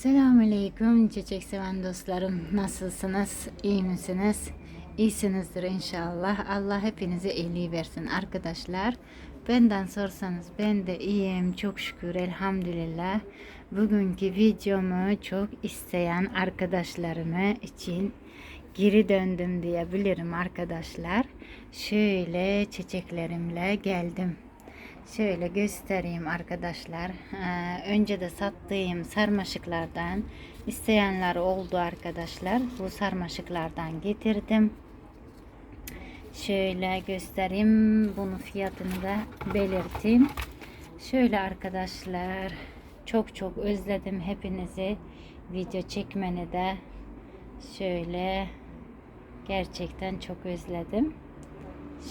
Selamünaleyküm çiçek seven dostlarım. Nasılsınız? İyi misiniz? İyisinizdir inşallah. Allah hepinize iyiliği versin arkadaşlar. Benden sorsanız ben de iyiyim. Çok şükür elhamdülillah. Bugünkü videomu çok isteyen arkadaşlarımı için geri döndüm diyebilirim arkadaşlar. Şöyle çiçeklerimle geldim. Şöyle göstereyim arkadaşlar. Ee, önce de sattığım sarmaşıklardan isteyenler oldu arkadaşlar. Bu sarmaşıklardan getirdim. Şöyle göstereyim. Bunun fiyatını da belirteyim. Şöyle arkadaşlar. Çok çok özledim hepinizi. Video çekmeni de şöyle gerçekten çok özledim.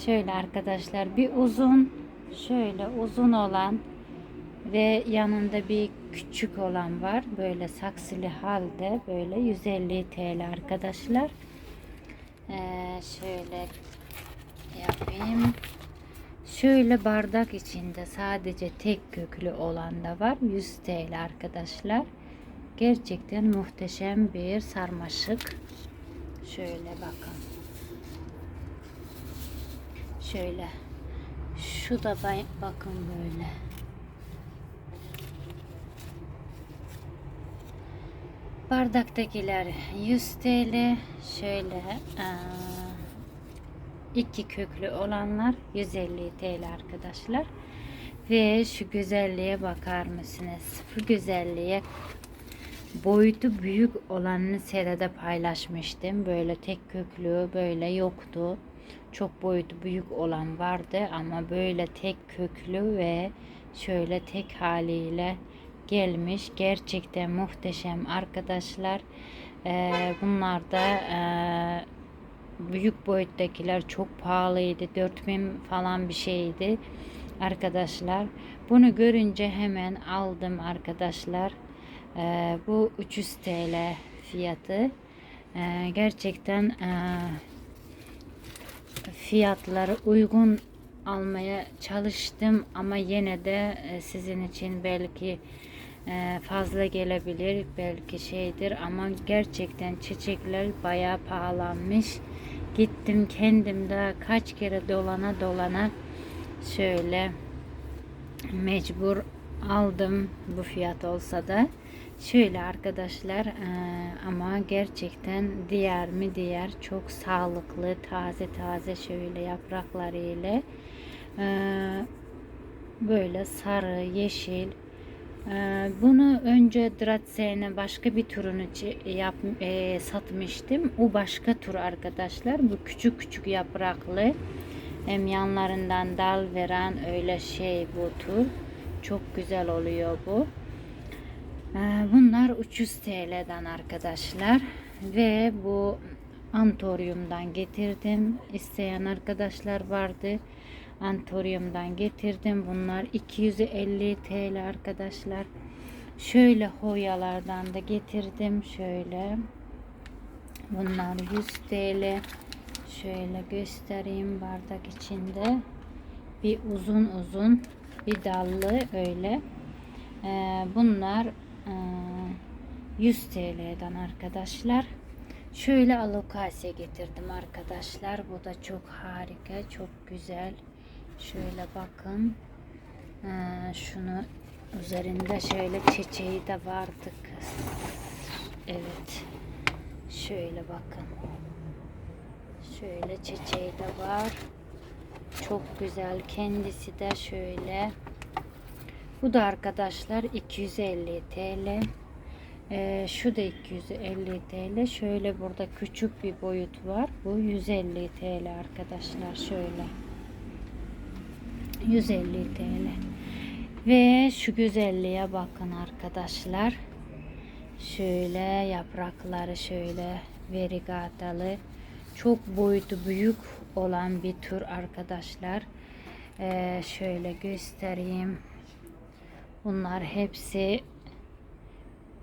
Şöyle arkadaşlar bir uzun şöyle uzun olan ve yanında bir küçük olan var. Böyle saksılı halde böyle 150 TL arkadaşlar. Ee, şöyle yapayım. Şöyle bardak içinde sadece tek köklü olan da var. 100 TL arkadaşlar. Gerçekten muhteşem bir sarmaşık. Şöyle bakın. Şöyle. Şu da bay- bakın böyle. Bardaktakiler 100 TL. Şöyle iki köklü olanlar 150 TL arkadaşlar. Ve şu güzelliğe bakar mısınız? Bu güzelliğe boyutu büyük olanını seride paylaşmıştım. Böyle tek köklü böyle yoktu. Çok boyutu büyük olan vardı ama böyle tek köklü ve şöyle tek haliyle gelmiş. Gerçekten muhteşem arkadaşlar. Ee, bunlar da e, büyük boyuttakiler çok pahalıydı. 4000 falan bir şeydi arkadaşlar. Bunu görünce hemen aldım arkadaşlar. Ee, bu 300 TL fiyatı. Ee, gerçekten e, fiyatları uygun almaya çalıştım ama yine de e, sizin için belki e, fazla gelebilir belki şeydir ama gerçekten çiçekler bayağı pahalanmış. Gittim kendim de kaç kere dolana dolana şöyle mecbur aldım bu fiyat olsa da şöyle arkadaşlar e, ama gerçekten diğer mi diğer çok sağlıklı taze taze şöyle yapraklarıyla e, böyle sarı yeşil e, bunu önce Dracaena başka bir turunu yap, e, satmıştım. O başka tur arkadaşlar. Bu küçük küçük yapraklı hem yanlarından dal veren öyle şey bu tur. Çok güzel oluyor bu. Ee, Bunlar 300 TL'den arkadaşlar ve bu Antorium'dan getirdim. İsteyen arkadaşlar vardı. Antorium'dan getirdim. Bunlar 250 TL arkadaşlar. Şöyle hoyalardan da getirdim. Şöyle. Bunlar 100 TL. Şöyle göstereyim bardak içinde. Bir uzun uzun bir dallı öyle. Ee, bunlar 100 TL'den arkadaşlar. Şöyle alokasya getirdim arkadaşlar. Bu da çok harika, çok güzel. Şöyle bakın. Ee, şunu üzerinde şöyle çiçeği de vardı kız. Evet. Şöyle bakın. Şöyle çiçeği de var. Çok güzel. Kendisi de şöyle. Bu da arkadaşlar 250 TL. Ee, şu da 250 TL. Şöyle burada küçük bir boyut var. Bu 150 TL arkadaşlar. Şöyle. 150 TL. Ve şu güzelliğe bakın arkadaşlar. Şöyle yaprakları şöyle verigatalı. Çok boyutu büyük olan bir tür arkadaşlar. Ee, şöyle göstereyim. Bunlar hepsi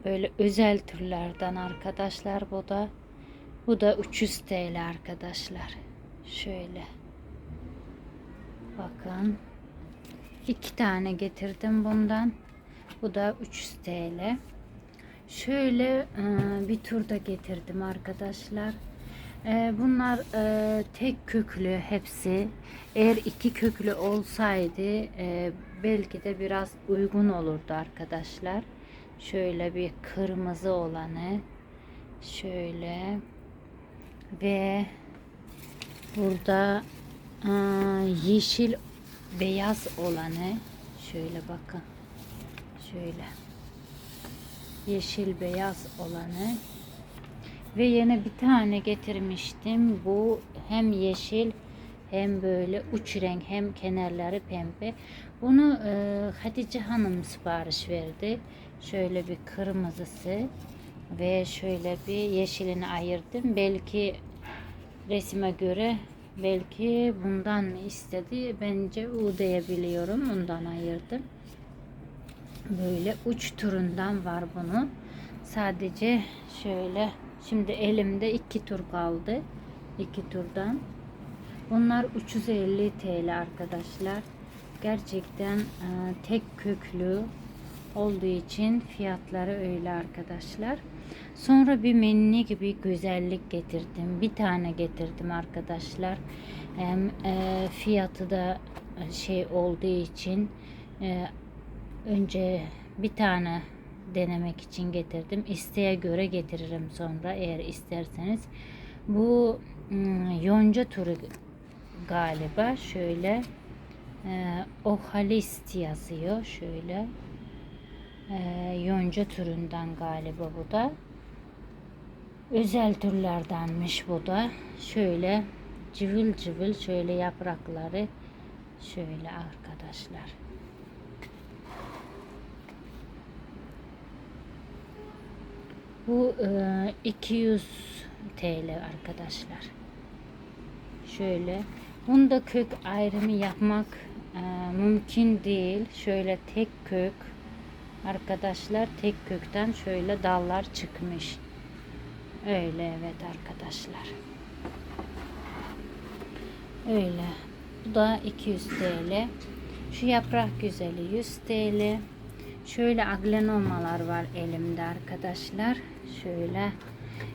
böyle özel türlerden arkadaşlar. Bu da bu da 300 TL arkadaşlar. Şöyle. Bakın. iki tane getirdim bundan. Bu da 300 TL. Şöyle e, bir turda getirdim arkadaşlar. E, bunlar e, tek köklü hepsi. Eğer iki köklü olsaydı belki de biraz uygun olurdu arkadaşlar. Şöyle bir kırmızı olanı. Şöyle ve burada e, yeşil beyaz olanı şöyle bakın şöyle yeşil beyaz olanı ve yine bir tane getirmiştim bu hem yeşil hem böyle uç renk hem kenarları pembe bunu e, Hatice Hanım sipariş verdi şöyle bir kırmızısı ve şöyle bir yeşilini ayırdım. Belki resime göre belki bundan mı istedi. Bence o diyebiliyorum. Ondan ayırdım. Böyle uç turundan var bunu. Sadece şöyle şimdi elimde iki tur kaldı. İki turdan. Bunlar 350 TL arkadaşlar. Gerçekten e, tek köklü olduğu için fiyatları öyle arkadaşlar sonra bir menni gibi güzellik getirdim bir tane getirdim arkadaşlar hem e, fiyatı da şey olduğu için e, önce bir tane denemek için getirdim. İsteğe göre getiririm sonra eğer isterseniz. Bu ım, yonca turu galiba şöyle e, Ohalist yazıyor şöyle e, yonca türünden galiba bu da özel türlerdenmiş bu da şöyle cıvıl cıvıl şöyle yaprakları şöyle arkadaşlar Bu e, 200 TL arkadaşlar. Şöyle. Bunda kök ayrımı yapmak e, mümkün değil. Şöyle tek kök arkadaşlar tek kökten şöyle dallar çıkmış. Öyle evet arkadaşlar. Öyle. Bu da 200 TL. Şu yaprak güzeli 100 TL. Şöyle aglenomalar var elimde arkadaşlar. Şöyle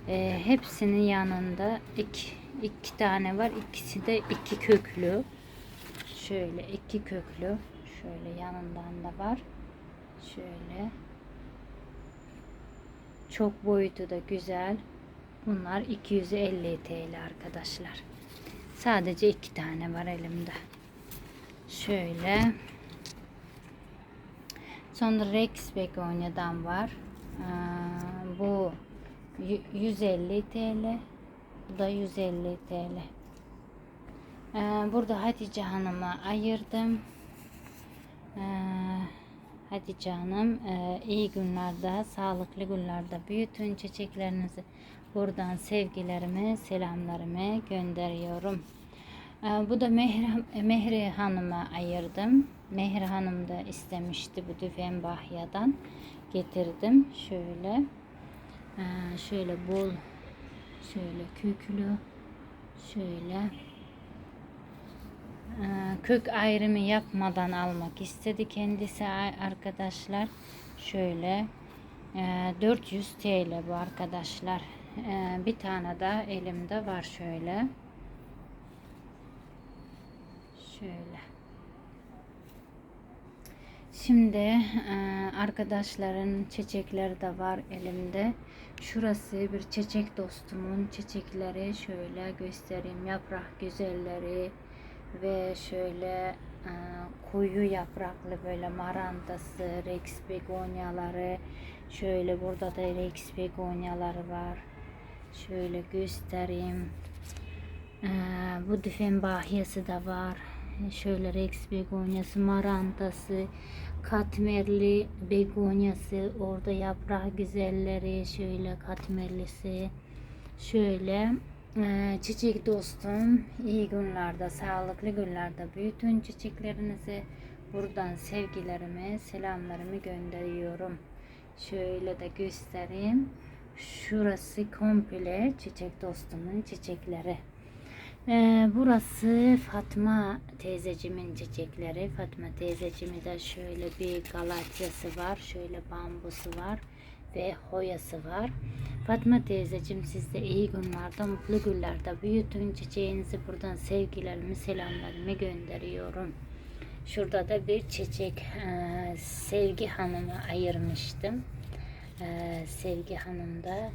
e, hepsinin yanında iki, iki tane var. İkisi de iki köklü. Şöyle iki köklü. Şöyle yanından da var. Şöyle. Çok boyutu da güzel. Bunlar 250 TL arkadaşlar. Sadece iki tane var elimde. Şöyle. Sonra Rex Begonia'dan var. Ee, bu 150 TL. Bu da 150 TL. Ee, burada Hatice Hanım'a ayırdım. Ee, Hatice Hanım e, iyi günlerde, sağlıklı günlerde büyütün çiçeklerinizi. Buradan sevgilerimi, selamlarımı gönderiyorum. Ee, bu da Mehri, Mehri Hanım'a ayırdım. Mehri Hanım da istemişti bu düfen bahyadan. Getirdim. Şöyle. Ee, şöyle bol şöyle köklü şöyle kök ayrımı yapmadan almak istedi kendisi. Arkadaşlar şöyle 400 TL bu arkadaşlar. Ee, bir tane daha elimde var şöyle. Şöyle. Şimdi e, arkadaşların çiçekleri de var elimde. Şurası bir çiçek dostumun çiçekleri. Şöyle göstereyim. Yaprak güzelleri ve şöyle e, koyu yapraklı böyle marantası, rex begonyaları. Şöyle burada da rex begonyaları var. Şöyle göstereyim. E, bu düfen bahyası da var şöyle Rex begonyası, marantası, katmerli begonyası, orada yaprak güzelleri, şöyle katmerlisi, şöyle çiçek dostum, iyi günlerde, sağlıklı günlerde bütün çiçeklerinizi buradan sevgilerimi, selamlarımı gönderiyorum. Şöyle de göstereyim. Şurası komple çiçek dostumun çiçekleri. Ee, burası Fatma teyzecimin çiçekleri. Fatma teyzecimi de şöyle bir galatyası var. Şöyle bambusu var. Ve hoyası var. Fatma teyzeciğim siz de iyi günlerde, mutlu günlerde büyütün. Çiçeğinizi buradan sevgilerimi, selamlarımı gönderiyorum. Şurada da bir çiçek eee, Sevgi Hanım'a ayırmıştım. Eee, Sevgi Hanım da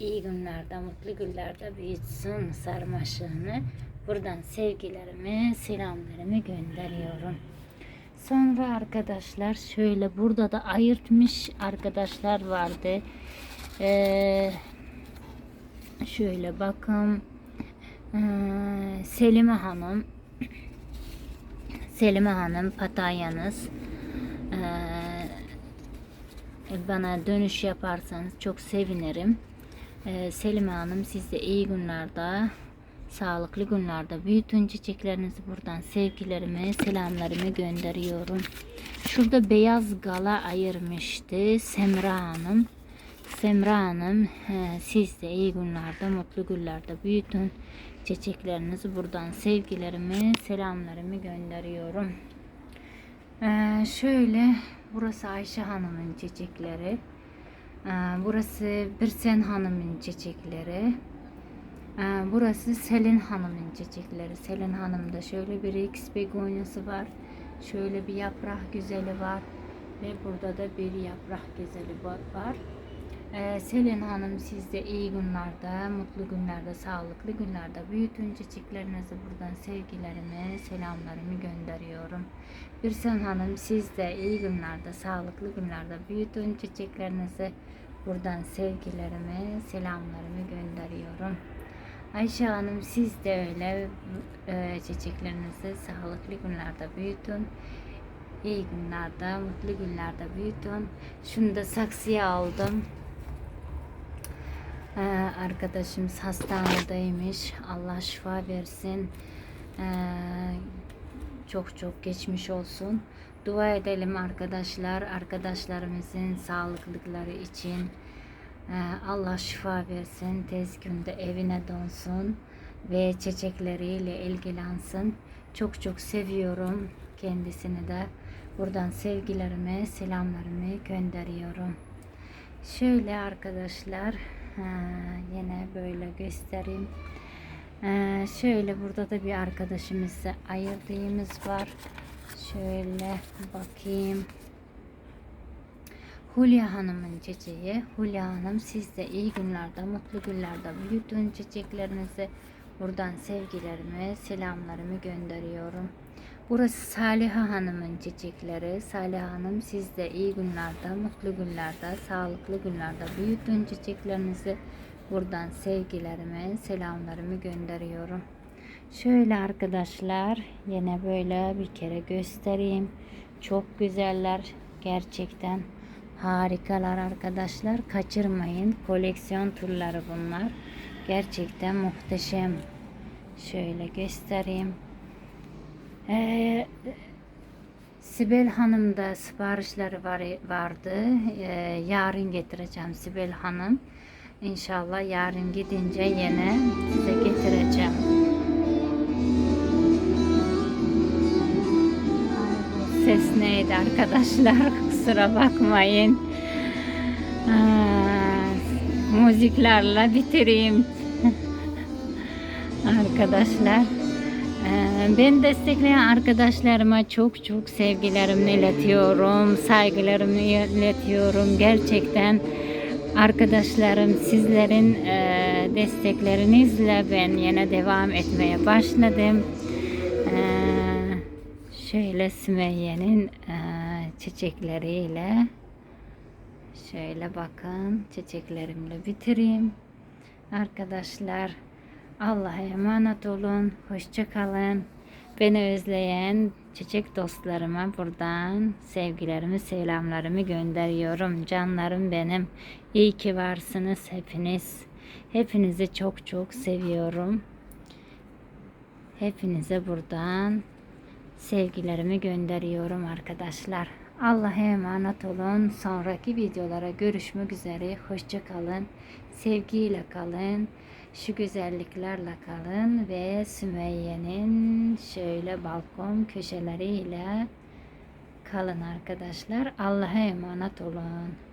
iyi günlerde, mutlu günlerde büyütsün sarmaşığını. Buradan sevgilerimi, selamlarımı gönderiyorum. Sonra arkadaşlar şöyle burada da ayırtmış arkadaşlar vardı. Ee, şöyle bakın. Ee, Selime Hanım. Selime Hanım Pataya'nız. Ee, bana dönüş yaparsanız çok sevinirim. Ee, Selime Hanım siz de iyi günlerde, sağlıklı günlerde büyütün çiçeklerinizi buradan sevgilerimi, selamlarımı gönderiyorum. Şurada beyaz gala ayırmıştı Semra Hanım. Semra Hanım e, siz de iyi günlerde, mutlu günlerde büyütün çiçeklerinizi buradan sevgilerimi, selamlarımı gönderiyorum. Ee, şöyle burası Ayşe Hanım'ın çiçekleri. Ee, burası Birsen Hanım'ın çiçekleri. Ee, burası Selin Hanım'ın çiçekleri. Selin Hanım'da şöyle bir X begonyası var. Şöyle bir yaprak güzeli var. Ve burada da bir yaprak güzeli va- var. Ee, Selin Hanım siz de iyi günlerde, mutlu günlerde, sağlıklı günlerde büyütün çiçeklerinizi buradan sevgilerimi, selamlarımı gönderiyorum. Birsen Hanım siz de iyi günlerde, sağlıklı günlerde büyütün çiçeklerinizi buradan sevgilerimi, selamlarımı gönderiyorum. Ayşe Hanım siz de öyle e, çiçeklerinizi sağlıklı günlerde büyütün. İyi günlerde, mutlu günlerde büyütün. Şunu da saksıya aldım. Ee, arkadaşımız hastanedeymiş. Allah şifa versin. Ee, çok çok geçmiş olsun. Dua edelim arkadaşlar. Arkadaşlarımızın sağlıklıkları için. Ee, Allah şifa versin. Tez günde evine dönsün. Ve çiçekleriyle ilgilensin. Çok çok seviyorum kendisini de. Buradan sevgilerimi, selamlarımı gönderiyorum. Şöyle arkadaşlar yine böyle göstereyim. Ee, şöyle burada da bir arkadaşımızla ayırdığımız var. Şöyle bakayım. Hulya Hanım'ın çiçeği. Hulya Hanım siz de iyi günlerde, mutlu günlerde büyütün çiçeklerinizi. Buradan sevgilerimi, selamlarımı gönderiyorum. Burası Saliha Hanım'ın çiçekleri. Saliha Hanım siz de iyi günlerde, mutlu günlerde, sağlıklı günlerde büyütün çiçeklerinizi. Buradan sevgilerimi, selamlarımı gönderiyorum. Şöyle arkadaşlar yine böyle bir kere göstereyim. Çok güzeller. Gerçekten harikalar arkadaşlar. Kaçırmayın. Koleksiyon turları bunlar. Gerçekten muhteşem. Şöyle göstereyim. Ee, Sibel Hanım da siparişleri var, vardı. Ee, yarın getireceğim Sibel Hanım. İnşallah yarın gidince yine size getireceğim. Ses neydi arkadaşlar? Kusura bakmayın. Aa, müziklerle bitireyim. arkadaşlar. Ee, Ben destekleyen arkadaşlarıma çok çok sevgilerimi iletiyorum, saygılarımı iletiyorum. Gerçekten arkadaşlarım sizlerin e, desteklerinizle ben yine devam etmeye başladım. Ee, şöyle Sümeyye'nin e, çiçekleriyle şöyle bakın çiçeklerimle bitireyim. Arkadaşlar Allah'a emanet olun. Hoşça kalın. Beni özleyen çiçek dostlarıma buradan sevgilerimi, selamlarımı gönderiyorum. Canlarım benim. İyi ki varsınız hepiniz. Hepinizi çok çok seviyorum. Hepinize buradan sevgilerimi gönderiyorum arkadaşlar. Allah'a emanet olun. Sonraki videolara görüşmek üzere. Hoşça kalın. Sevgiyle kalın. Şu güzelliklerle kalın ve Sümeyye'nin şöyle balkon köşeleriyle kalın arkadaşlar. Allah'a emanet olun.